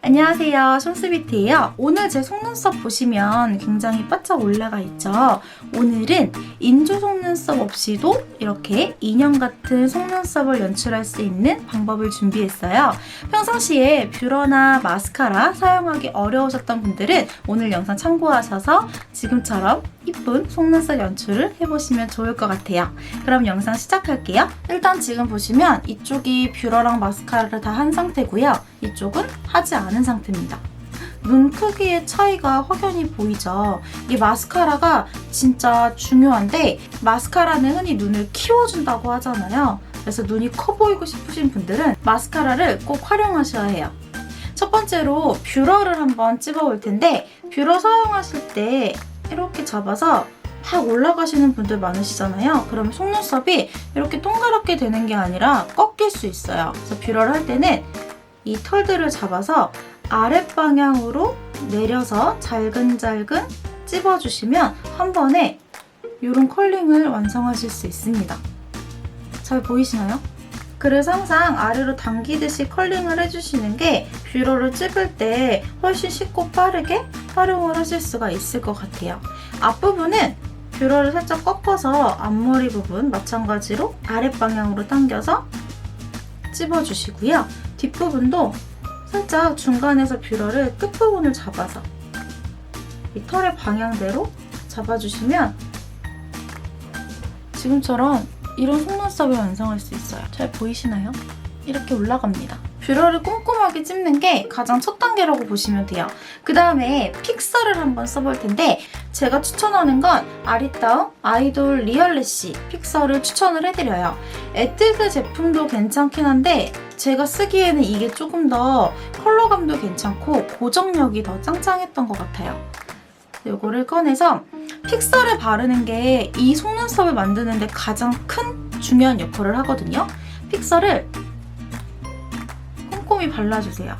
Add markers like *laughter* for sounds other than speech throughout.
안녕하세요. 숑스비트예요. 오늘 제 속눈썹 보시면 굉장히 바짝 올라가 있죠. 오늘은 인조 속눈썹 없이도 이렇게 인형 같은 속눈썹을 연출할 수 있는 방법을 준비했어요. 평상시에 뷰러나 마스카라 사용하기 어려우셨던 분들은 오늘 영상 참고하셔서 지금처럼 이쁜 속눈썹 연출을 해보시면 좋을 것 같아요. 그럼 영상 시작할게요. 일단 지금 보시면 이쪽이 뷰러랑 마스카라를 다 한 상태고요. 이쪽은 하지 않은 상태입니다. 눈 크기의 차이가 확연히 보이죠? 이 마스카라가 진짜 중요한데 마스카라는 흔히 눈을 키워준다고 하잖아요. 그래서 눈이 커 보이고 싶으신 분들은 마스카라를 꼭 활용하셔야 해요. 첫 번째로 뷰러를 한번 찝어 볼 텐데 뷰러 사용하실 때 이렇게 잡아서 팍 올라가시는 분들 많으시잖아요. 그러면 속눈썹이 이렇게 동그랗게 되는 게 아니라 꺾일 수 있어요. 그래서 뷰러를 할 때는 이 털들을 잡아서 아랫방향으로 내려서 잘근잘근 찝어주시면 한 번에 이런 컬링을 완성하실 수 있습니다. 잘 보이시나요? 그래서 항상 아래로 당기듯이 컬링을 해주시는 게 뷰러를 찝을 때 훨씬 쉽고 빠르게 활용을 하실 수가 있을 것 같아요. 앞부분은 뷰러를 살짝 꺾어서 앞머리 부분 마찬가지로 아랫방향으로 당겨서 찝어주시고요. 뒷부분도 살짝 중간에서 뷰러를 끝부분을 잡아서 이 털의 방향대로 잡아주시면 지금처럼 이런 속눈썹을 완성할 수 있어요. 잘 보이시나요? 이렇게 올라갑니다. 뷰러를 꼼꼼하게 찝는 게 가장 첫 단계라고 보시면 돼요. 그 다음에 픽서를 한번 써볼 텐데 제가 추천하는 건 아리따움 아이돌 리얼래쉬 픽서를 추천을 해드려요. 에뛰드 제품도 괜찮긴 한데 제가 쓰기에는 이게 조금 더 컬러감도 괜찮고 고정력이 더 짱짱했던 것 같아요. 이거를 꺼내서 픽서를 바르는 게 이 속눈썹을 만드는데 가장 큰 중요한 역할을 하거든요. 픽서를 꼼꼼히 발라주세요.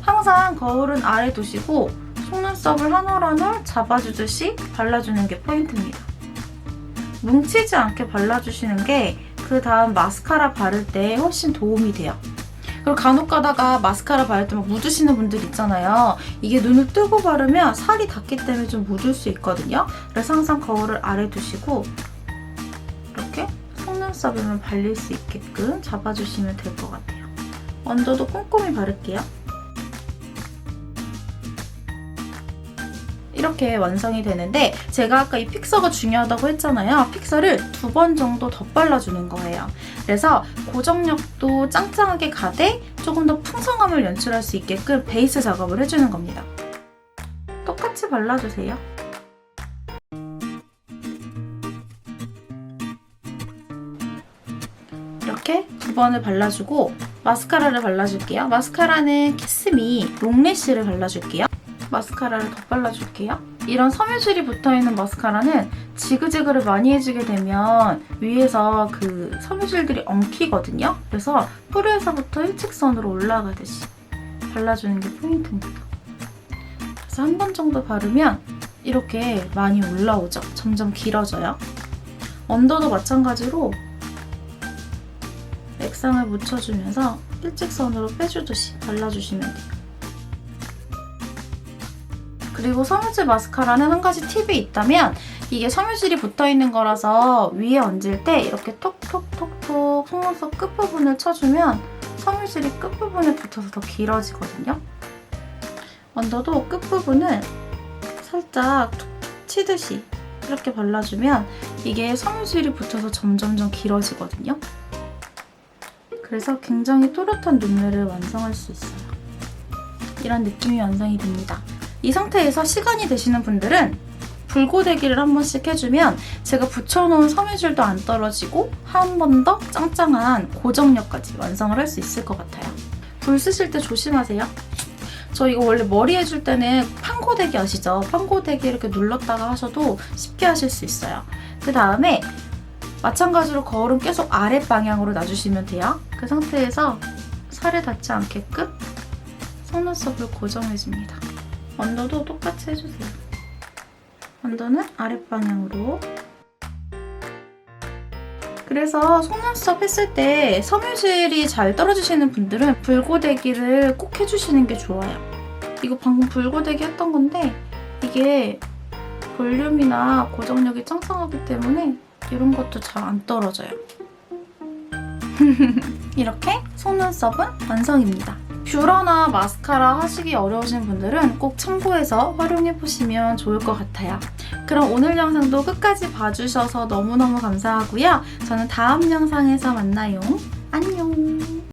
항상 거울은 아래 두시고 속눈썹을 한 올 한 올 잡아주듯이 발라주는 게 포인트입니다. 뭉치지 않게 발라주시는 게 그 다음 마스카라 바를 때 훨씬 도움이 돼요. 그리고 간혹 가다가 마스카라 바를 때 막 묻으시는 분들 있잖아요. 이게 눈을 뜨고 바르면 살이 닿기 때문에 좀 묻을 수 있거든요. 그래서 항상 거울을 아래 두시고 이렇게 속눈썹에만 발릴 수 있게끔 잡아주시면 될 것 같아요. 언더도 꼼꼼히 바를게요. 이렇게 완성이 되는데 제가 아까 이 픽서가 중요하다고 했잖아요. 픽서를 두 번 정도 더 발라주는 거예요. 그래서 고정력도 짱짱하게 가되 조금 더 풍성함을 연출할 수 있게끔 베이스 작업을 해주는 겁니다. 똑같이 발라주세요. 이렇게 두 번을 발라주고 마스카라를 발라줄게요. 마스카라는 키스미 롱래쉬를 발라줄게요. 마스카라를 더 발라줄게요. 이런 섬유질이 붙어있는 마스카라는 지그재그를 많이 해주게 되면 위에서 그 섬유질들이 엉키거든요. 그래서 뿌리에서부터 일직선으로 올라가듯이 발라주는 게 포인트입니다. 그래서 한 번 정도 바르면 이렇게 많이 올라오죠. 점점 길어져요. 언더도 마찬가지로 액상을 묻혀주면서 일직선으로 빼주듯이 발라주시면 돼요. 그리고 섬유질 마스카라는 한 가지 팁이 있다면 이게 섬유질이 붙어있는 거라서 위에 얹을 때 이렇게 톡톡톡톡 속눈썹 끝부분을 쳐주면 섬유질이 끝부분에 붙어서 더 길어지거든요. 언더도 끝부분을 살짝 툭툭 치듯이 이렇게 발라주면 이게 섬유질이 붙어서 점점점 길어지거든요. 그래서 굉장히 또렷한 눈매를 완성할 수 있어요. 이런 느낌이 완성이 됩니다. 이 상태에서 시간이 되시는 분들은 불고데기를 한 번씩 해주면 제가 붙여놓은 섬유질도 안 떨어지고 한 번 더 짱짱한 고정력까지 완성을 할 수 있을 것 같아요. 불 쓰실 때 조심하세요. 저 이거 원래 머리 해줄 때는 판고데기 아시죠? 판고데기 이렇게 눌렀다가 하셔도 쉽게 하실 수 있어요. 그 다음에 마찬가지로 거울은 계속 아랫방향으로 놔주시면 돼요. 그 상태에서 살에 닿지 않게끔 속눈썹을 고정해줍니다. 언더도 똑같이 해주세요. 언더는 아랫방향으로 그래서 속눈썹 했을 때 섬유질이 잘 떨어지시는 분들은 불고데기를 꼭 해주시는 게 좋아요. 이거 방금 불고데기 했던 건데 이게 볼륨이나 고정력이 짱짱하기 때문에 이런 것도 잘 안 떨어져요. *laughs* 이렇게 속눈썹은 완성입니다. 뷰러나 마스카라 하시기 어려우신 분들은 꼭 참고해서 활용해보시면 좋을 것 같아요. 그럼 오늘 영상도 끝까지 봐주셔서 너무너무 감사하고요. 저는 다음 영상에서 만나요. 안녕!